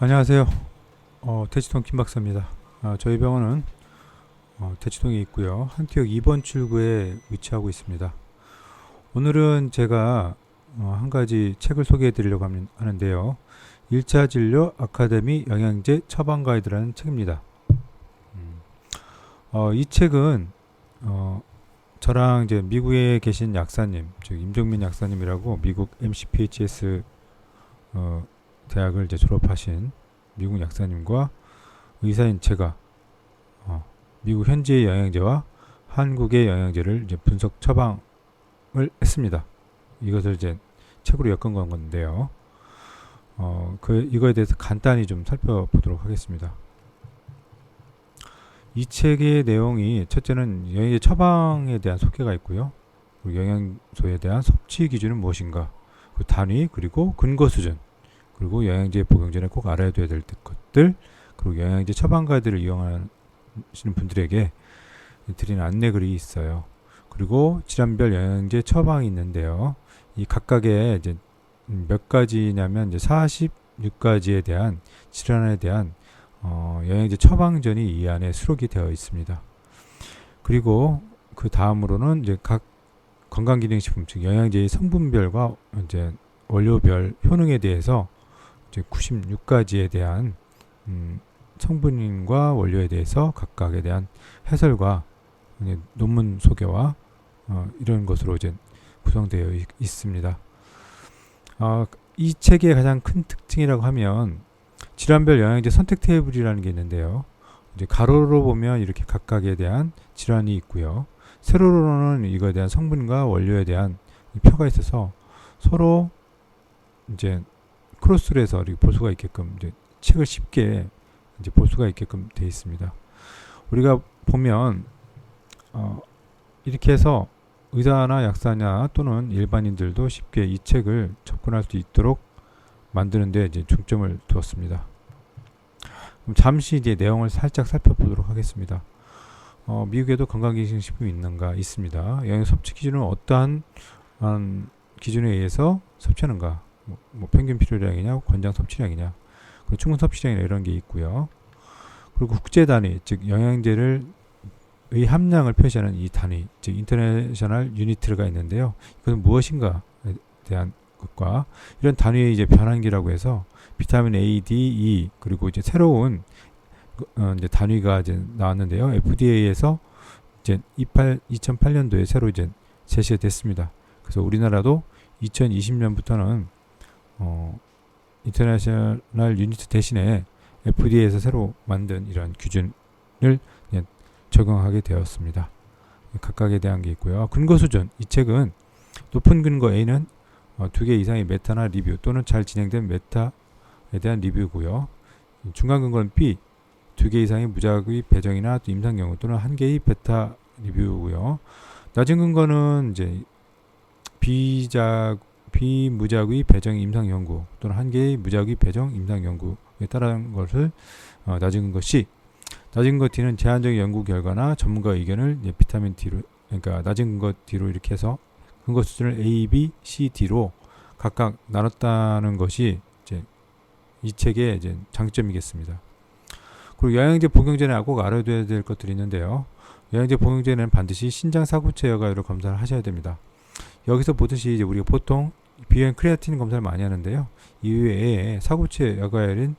안녕하세요. 어, 대치동 김박사입니다. 아, 저희 병원은 어, 대치동에 있고요. 한티역 2번 출구에 위치하고 있습니다. 오늘은 제가 어, 한 가지 책을 소개해 드리려고 하는데요. 1차 진료 아카데미 영양제 처방 가이드라는 책입니다. 음, 어, 이 책은 어, 저랑 이제 미국에 계신 약사님, 즉 임종민 약사님이라고 미국 MCPHS 어, 대학을 이제 졸업하신 미국 약사님과 의사인 제가 어, 미국 현지의 영양제와 한국의 영양제를 이제 분석 처방을 했습니다. 이것을 이제 책으로 엮은 건 건데요. 어, 그 이거에 대해서 간단히 좀 살펴보도록 하겠습니다. 이 책의 내용이 첫째는 영양제 처방에 대한 소개가 있고요. 영양소에 대한 섭취 기준은 무엇인가, 그 단위 그리고 근거 수준, 그리고 영양제 복용 전에 꼭 알아둬야 될 것들, 그리고 영양제 처방 가이드를 이용하시는 분들에게 드리는 안내글이 있어요. 그리고 질환별 영양제 처방이 있는데요. 이 각각의 이제 몇 가지냐면 이제 46가지에 대한 질환에 대한 어, 영양제 처방전이 이 안에 수록이 되어 있습니다. 그리고 그 다음으로는 이제 각 건강기능식품 즉 영양제의 성분별과 이제 원료별 효능에 대해서 이제 96가지에 대한 음, 성분과 원료에 대해서 각각에 대한 해설과 논문 소개와 어, 이런 것으로 이제 구성되어 있, 있습니다. 어, 이 책의 가장 큰 특징이라고 하면 질환별 영양제 선택 테이블이라는 게 있는데요. 이제 가로로 보면 이렇게 각각에 대한 질환이 있고요. 세로로는 이거에 대한 성분과 원료에 대한 이 표가 있어서 서로 이제 크로스를 해서 이렇게 볼 수가 있게끔 이제 책을 쉽게 이제 볼 수가 있게끔 되어 있습니다. 우리가 보면 어, 이렇게 해서 의사나 약사냐 또는 일반인들도 쉽게 이 책을 접근할 수 있도록 만드는데 이제 중점을 두었습니다. 잠시 이제 내용을 살짝 살펴보도록 하겠습니다. 어, 미국에도 건강기능식품이 있는가 있습니다. 영양 섭취 기준은 어떠한 한 기준에 의해서 섭취하는가? 뭐, 뭐 평균 필요량이냐, 권장 섭취량이냐, 그리고 충분 섭취량이나 이런 게 있고요. 그리고 국제 단위, 즉 영양제를 의 함량을 표시하는 이 단위, 즉 인터내셔널 유니트가 있는데요. 이것은 무엇인가에 대한 것과 이런 단위의 이제 변환기라고 해서 비타민 A, D, E 그리고 이제 새로운 그, 어, 이제 단위가 이제 나왔는데요. FDA에서 이제 28, 2008년도에 새로 이제 제시가 됐습니다. 그래서 우리나라도 2020년부터는 어, 인터내셔널 유니트 대신에 FDA에서 새로 만든 규준을 이제 적용하게 되었습니다. 각각에 대한 게 있고요. 근거 수준 이 책은 높은 근거 A는 어, 두개 이상의 메타나 리뷰 또는 잘 진행된 메타에 대한 리뷰고요. 중간 근거는 B 두 개 이상의 무작위 배정이나 또 임상 연구 또는 한 개의 베타 리뷰고요. 낮은 근거는 이제 비자 비무작위 배정 임상 연구 또는 한 개의 무작위 배정 임상 연구에 따른 것을 어, 낮은 C 낮은 근거 D는 제한적인 연구 결과나 전문가 의견을 이제 비타민 D로 그러니까 낮은 근거 D로 이렇게 해서 근거 수준을 A, B, C, D로 각각 나눴다는 것이 이제 이 책의 이제 장점이겠습니다. 그리고 영양제 복용 전에 꼭 알아둬야 될 것들이 있는데요. 영양제 복용 전에는 반드시 신장 사구체 여과율을 검사를 하셔야 됩니다. 여기서 보듯이 이제 우리가 보통 비행 크레아틴 검사를 많이 하는데요. 이외에 사구체 여과율인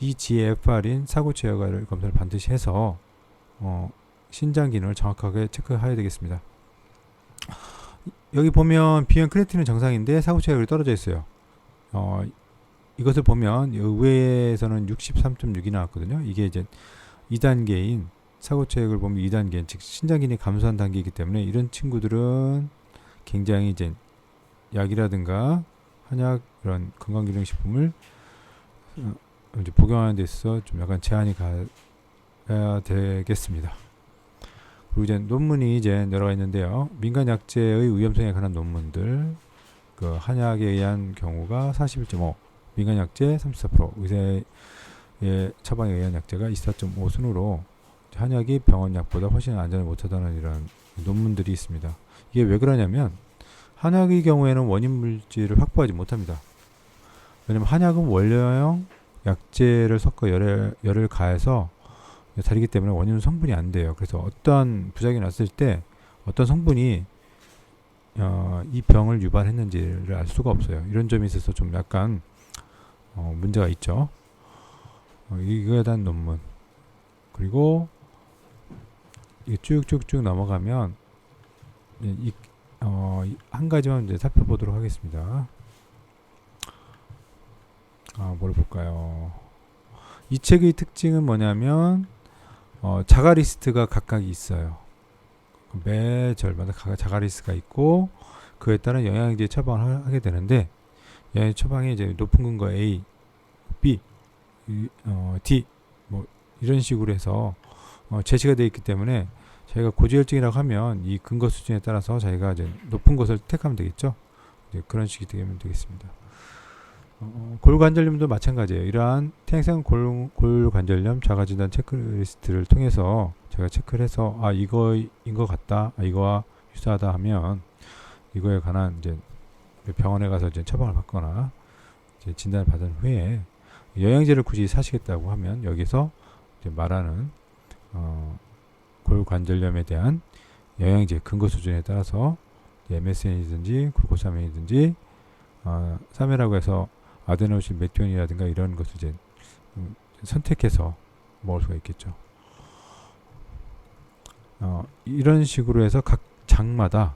EGFR인 사구체 여과율 검사를 반드시 해서 어, 신장 기능을 정확하게 체크해야 되겠습니다. 여기 보면 비행 크레아틴은 정상인데 사구체 여과율이 떨어져 있어요. 어, 이것을 보면 의회에서는 63.6이 나왔거든요. 이게 이제 2단계인 사고 체액을 보면 2단계, 즉 신장 기능이 감소한 단계이기 때문에 이런 친구들은 굉장히 이제 약이라든가 한약 이런 건강기능식품을 어, 이제 복용하는 데 있어서 좀 약간 제한이 가야 되겠습니다. 그리고 이제 논문이 이제 내려가 있는데요. 민간 약제의 위험성에 관한 논문들, 그 한약에 의한 경우가 41.5, 민간 약제 34%, 의사의 처방에 의한 약제가 24.5 순으로 한약이 병원 약보다 훨씬 안전을 못하다는 이런 논문들이 있습니다. 이게 왜 그러냐면 한약의 경우에는 원인 물질을 확보하지 못합니다. 왜냐면 한약은 원료형 약재를 섞어 열을, 열을 가해서 다르기 때문에 원인은 성분이 안 돼요. 그래서 어떠한 부작용이 났을 때 어떤 성분이 어, 이 병을 유발했는지를 알 수가 없어요. 이런 점이 있어서 좀 약간 어, 문제가 있죠. 어, 이거에 대한 논문 그리고 쭉쭉쭉 넘어가면 이, 어, 이- 한 가지만 이제 살펴보도록 하겠습니다. 아, 뭘 볼까요? 이 책의 특징은 뭐냐면 어, 자가 리스트가 각각 있어요. 매 절마다 각 자가 리스트가 있고 그에 따른 영양제 처방을 하- 하게 되는데 영양 처방이 이제 높은 근거 A, B, 이- 어, D 뭐 이런 식으로 해서 어, 제시가 되어 있기 때문에 저희가 고지혈증이라고 하면 이 근거 수준에 따라서 저희가 이제 높은 것을 택하면 되겠죠. 이제 그런 식이 되면 되겠습니다. 어, 골관절염도 마찬가지예요. 이러한 태생성 골, 골관절염 자가진단 체크리스트를 통해서 제가 체크를 해서 아 이거인 것 같다, 아, 이거와 유사하다 하면 이거에 관한 이제 병원에 가서 이제 처방을 받거나 이제 진단을 받은 후에 영양제를 굳이 사시겠다고 하면 여기서 이제 말하는 어, 골관절염에 대한 영양제 근거 수준에 따라서 MSN이든지 글루코사민이든지 어, 3회라고 해서 아데노신 메티온이라든가 이런 것을 이제 음, 선택해서 먹을 수가 있겠죠. 어, 이런 식으로 해서 각 장마다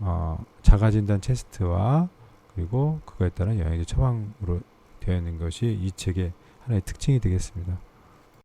어, 자가진단 테스트와 그리고 그거에 따른 영양제 처방으로 되어 있는 것이 이 책의 하나의 특징이 되겠습니다.